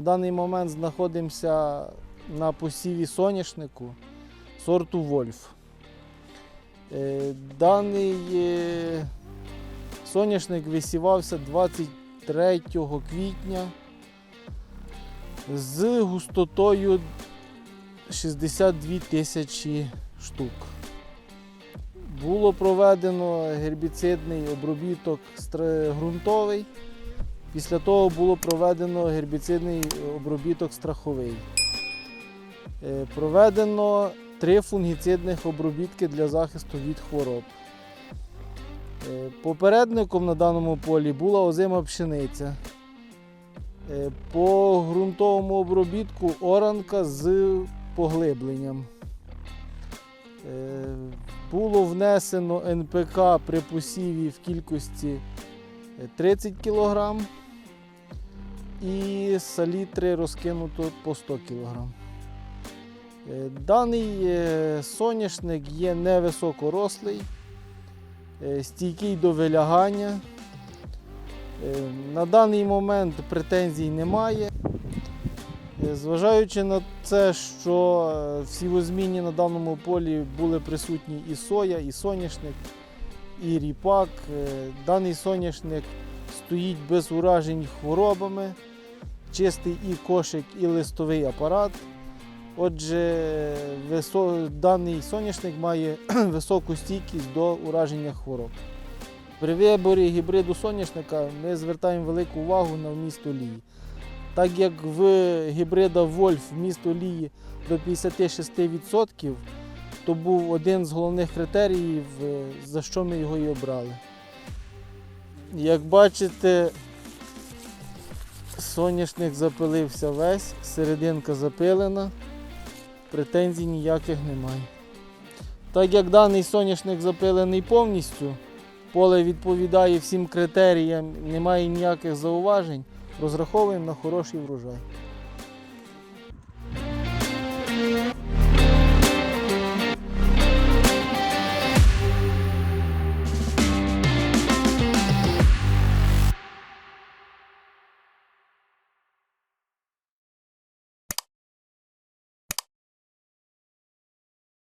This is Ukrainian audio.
даний момент знаходимося на посіві соняшнику сорту Вольф. Е, Даний е, соняшник висівався 23 квітня з густотою 62 тисячі штук. Було проведено гербіцидний обробіток ґрунтовий. Після того було проведено гербіцидний обробіток страховий. Е, Проведено три фунгіцидних обробітки для захисту від хвороб. Е, Попередником на даному полі була озима пшениця. Е, По ґрунтовому обробітку оранка з поглибленням. Було внесено НПК при посіві в кількості е, 30 кг і салітри розкинуто по 100 кг. Е, Даний е, соняшник є невисокорослий, е, стійкий до вилягання. На даний момент претензій немає. Зважаючи на це, що е, в сівозміні на даному полі були присутні і соя, і соняшник, і ріпак, даний соняшник стоїть без уражень хворобами, чистий і кошик, і листовий апарат. Отже, даний соняшник має високу стійкість до ураження хвороб. При виборі гібриду соняшника ми звертаємо велику увагу на вміст олії. Так як в гібрида Вольф вміст олії до 56%, то був один з головних критеріїв, е, за що ми його і обрали. Як бачите, соняшник запилився весь, серединка запилена, претензій ніяких немає. Так як даний соняшник запилений повністю, поле відповідає всім критеріям, немає ніяких зауважень, розраховуємо на хороший врожай.